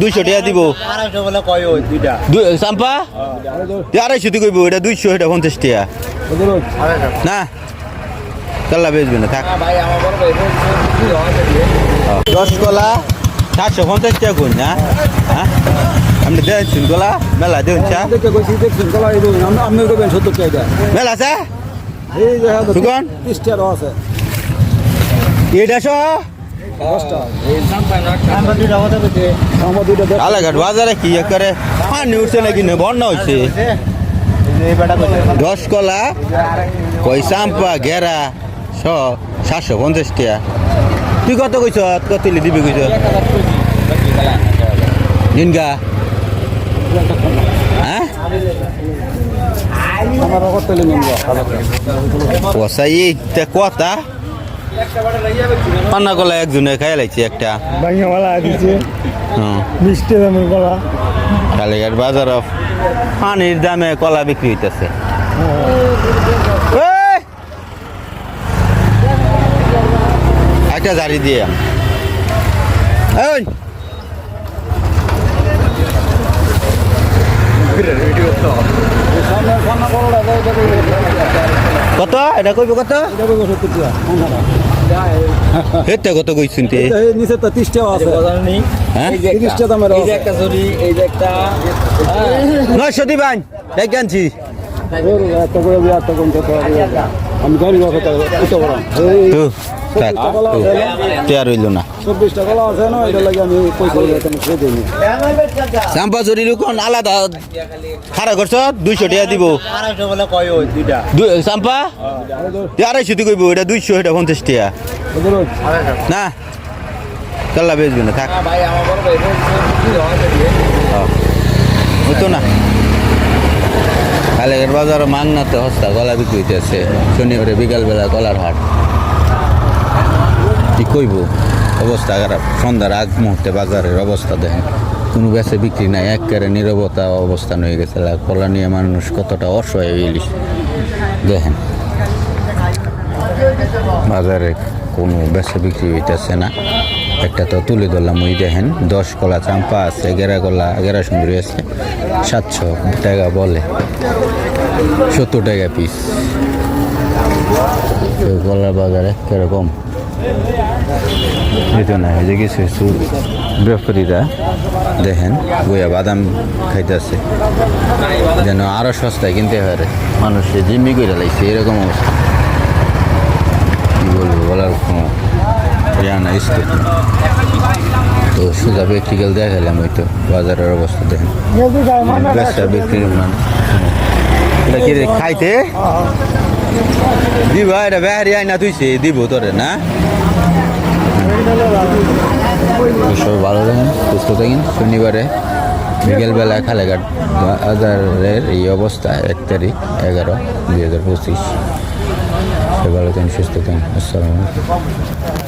দুইশো টাকা দিব। কয় দুইটা? দুই চাম্পা? আড়াইশো কইব এটা দুইশো এটা পঞ্চাশ টাকা। না কাল্লা বেচবে না থাক। চারশো পঞ্চাশ টাকা কোন না হ্যাঁ? আপনি দেখছেন কলা মেলা দেখুন চা। মেলা আছে এই যে হ্যাঁ আছে। এটা সহ বাজারে কি করে পানি উঠছে নাকি বন্যা হয়েছে কই চাম্পা ছ সাতশো পঞ্চাশ টাকা তুই কত কইছ? কত দিবি কইছ? নিনগা হ্যাঁ? কথা। পান্না কলা একজনে খাই লাইছে একটা। ভাঙিয়াওয়ালা দিচ্ছে হুম মিষ্টি দামের কলা। কালীঘাট বাজার পানির দামে কলা বিক্রি হইতেছে। একটা জারি দিয়ে এই সামনে সামনে কলাটা দেয় দেবে কত এটা কইব কত হেতে কত কইছেন তে? নিচে তো তিরিশ টাকা আছে। বাজার নেই হ্যাঁ? এই যে তিরিশ একটা- টাকা দামের এই যে একটা জরি এই যে একটা। নয়শো দিবান দেখ আমি গাড়ি তো আলাদা খারা করছ দুইশো টাকা দিব চাম্পা আড়াইশো কইব এটা দুইশো এটা পঞ্চাশ টাকা না কাল্লা বেচবে না থাক হইতো না কালের বাজার মাংনাতে হস্তা গলা বিক্রি হইতেছে। শনিবারে বিকালবেলা কলার হাট। কি কইব? অবস্থা খারাপ। সন্ধ্যার আগ মুহূর্তে বাজারের অবস্থা দেখেন। কোনো বেচে বিক্রি নাই। একেবারে নিরবতা অবস্থান হয়ে গেছে। কলা নিয়ে মানুষ কতটা অসহায় হয়ে দেখেন। বাজারে কোনো বেচা বিক্রি হইতেছে না। একটা তো তুলে ধরলাম, ওই দেখেন, দশ কলা চাম্পা আছে গেরা কলা গেরা সুন্দরী আছে, সাতশো টাকা বলে, সত্তর টাকা পিস কলার বাজারে কীরকম কিছু দেখেন, বইয়া বাদাম খাইতেছে। যেন আরও সস্তায় কিনতে পারে মানুষে জিম্মি করে লাগছে এরকম অবস্থা। কি বলব, বলার কোনো না স্কোপ নেই। তো সোজা প্র্যাকটিক্যাল দেখালাম ওই তো, বাজারের অবস্থা দেখেন। মানে। খাইতে? দিব, এটা বেহারি আইনা তুইছে দিব তোরে, না? সবাই ভালো থাকেন সুস্থ থাকেন। শনিবারে বিকেলবেলা খালেঘাট বাজারের এই অবস্থা, এক তারিখ, এগারো, দুই হাজার পঁচিশ। সবাই ভালো থাকেন, সুস্থ থাকেন। আসসালামু আলাইকুম।